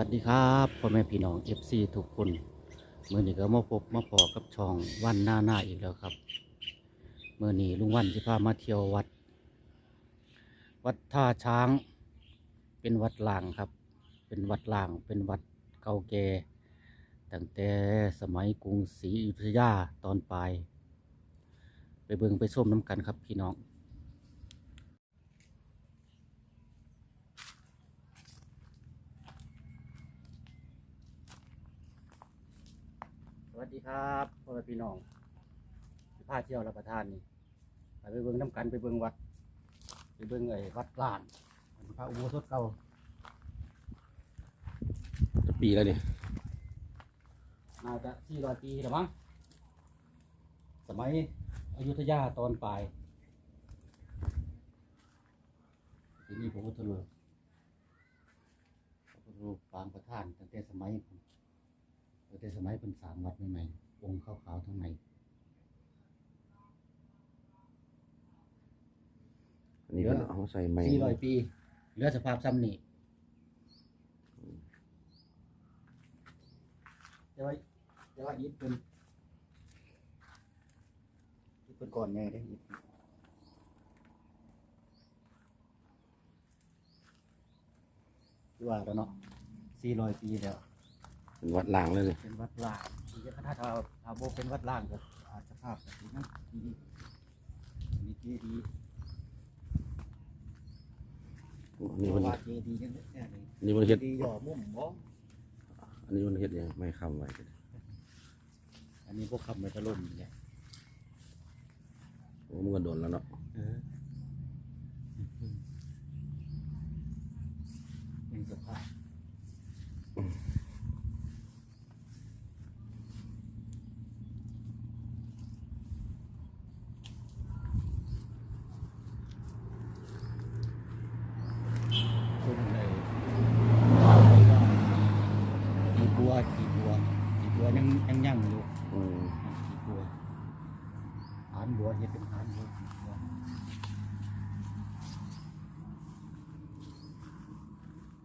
วัสดีครับพ่อแม่พี่น้อง FC ทุกคนเมื่อนี้ก็มาพบมาพอกับช่องวันหน้าหน้าอีกแล้วครับเมื่อนี้ลุงวันสิพามาเที่ยววัด วัดท่าช้าง เป็นวัดล่างครับ เป็นวัดล่างเป็นวัดเก่าแก่ตั้งแต่สมัยกรุงศรีอยุธยาตอนปลายไปเบิ่งไปส้มน้ำกันครับพี่น้อง วัสดีครับพ่อแม่พี่น้องสิพาเที่ยวรับประทานนี่ไปไปเบิ่งน้ำกันไปเบิ่งวัด ไปเบิ่งไอ้วัดล้านพระอุโบสถเก่าจะปีแล้วเนี่ยน่าจะสี่ร้อยปีแล้วมั้งสมัยอยุธยาตอนปลายที่นี่พระพุทธรูปพระพุทธรูปปางประธานตั้งแต่สมัยตั้ง แต่สมัยเป็นสร้ามวัดใหม่ๆองค์ขาวๆทั้งในอันนี้ก็เอาใส่ไม้สี่ร้อยปีเหลือสภาพซ้ำนี่แต่ว่าแต่ว่าอีกเป็นอีกเป็นก่อนไงได้ออีกที่ว่าแล้วเนาะสี่ร้อยปีแล้ว เป็นวัดล่างเลยเลยเป็นวัดล่างที่จะถ้าถ้าถ้าโบเป็นวัดล่างก็อาจจะภาพแบบนี้นะดีมีเจดีย์อันนี้มันว่าเจดีย์ยังแน่เลยอันนี้มันเฮ็ดดีหย่อมุ่มบ่อันนี้มันเฮ็ดยังไม่คำไว้ก็ได้อันนี้พวกคำมันจะล่มเนี่ยโอ้มันก็โดนแล้วเนาะ เป็นสภาพ คนเลย ขีบัวขีบัวขีบัวยังยังยั่งอยู่อืมขีบัวหานบัวเฮ็ดเป็นหานบัวขีบัว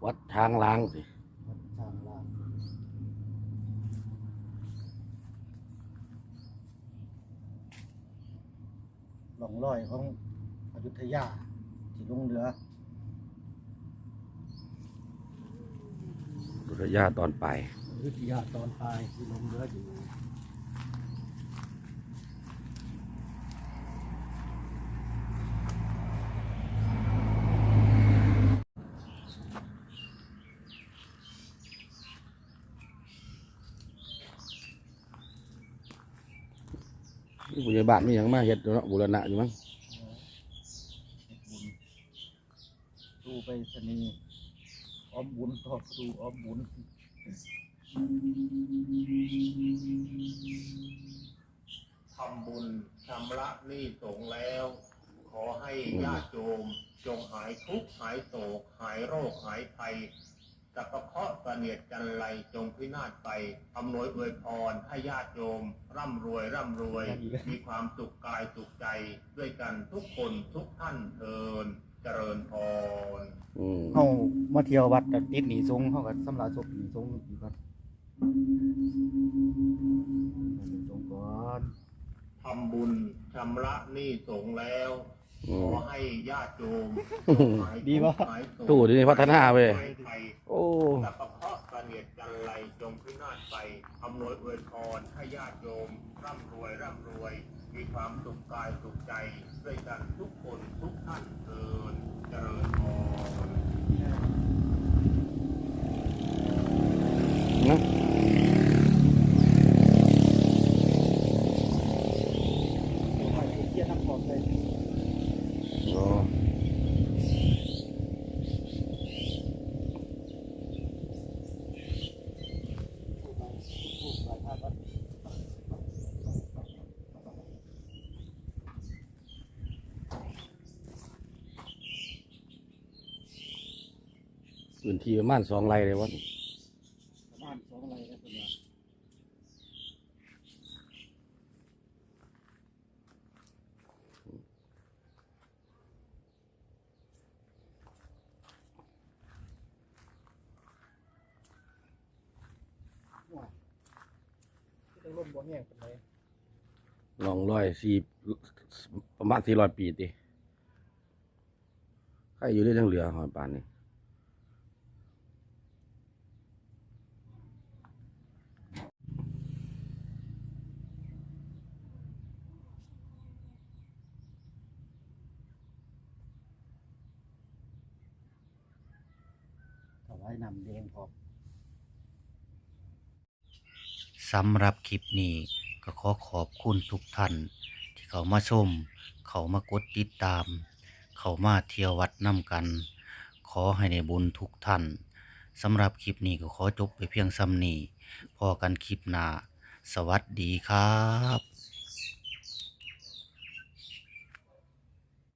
วัดทางล้างสิวัดสร้างล่างหลงลอยของอยุธยาที่ลงเรือ รุทยาตอนปลายอยุธยาตอนตายที่ลงเรืออยู่นี่ผู้ใหญ่บ้านมีหยังมาเฮ็ดเนาะบูรณะอยู่มั้งตู้ไปสนี ออมบุญทอดครูออมบุญทำบุญชำระหนี้สงแล้ว ขอให้ญาติโยมจงหายทุกข์หายโศกหายโรคหายภัยสัพพะเคาะเสนียดจันไรจงพินาศไปอำนวยอวยพรให้ญาติโยม ร่ำรวยร่ำรวย มีความสุขกายสุขใจ ด้วยกันทุกคนทุกท่านเทิน เจริญพรอืมเฮามาเที่ยววัดแต่ติดหนีสงฆ์เฮาก็สำหรับศพหนีสงฆ์อีกก่อนหนีสงฆ์ก่อนทำบุญชำระหนี้สงฆ์แล้ว อืขมอให้ญาติโยมหายดีทุปะกข์หายโศกตู้ที่นี่พัฒนาเว้ยหายภัยโอ้ สัพพะเคราะห์เสนียดจันไรจงพินาศไปอำนวยอวยพรให้ญาติโยม ร่ำรวย ร่ำรวย มีความสุขกายสุขใจ ด้วยกันทุกค ตื่นเทินเจริญพรนะเดี๋ยวมาเที่ยวน้ำพอกเลย พื้นที่ประมาณสองไร่เลยวะประมาณสองไร่ครัคุณร่มบ่ลองร้อยสี่ประมาณสี่ร้อยปีติใครอยู่ได้ทั้งเหลือหอยปานนี่ วายนำแดงพร้อม สำหรับคลิปนี้ก็ขอขอบคุณทุกท่าน ที่เขามาชม เขามากดติดตาม เขามาเที่ยววัดน้ำกัน ขอให้ในบุญทุกท่านสำหรับคลิปนี้ก็ขอจบไปเพียงซ้ำนี้พอกันคลิปหน้า สวัสดีครับ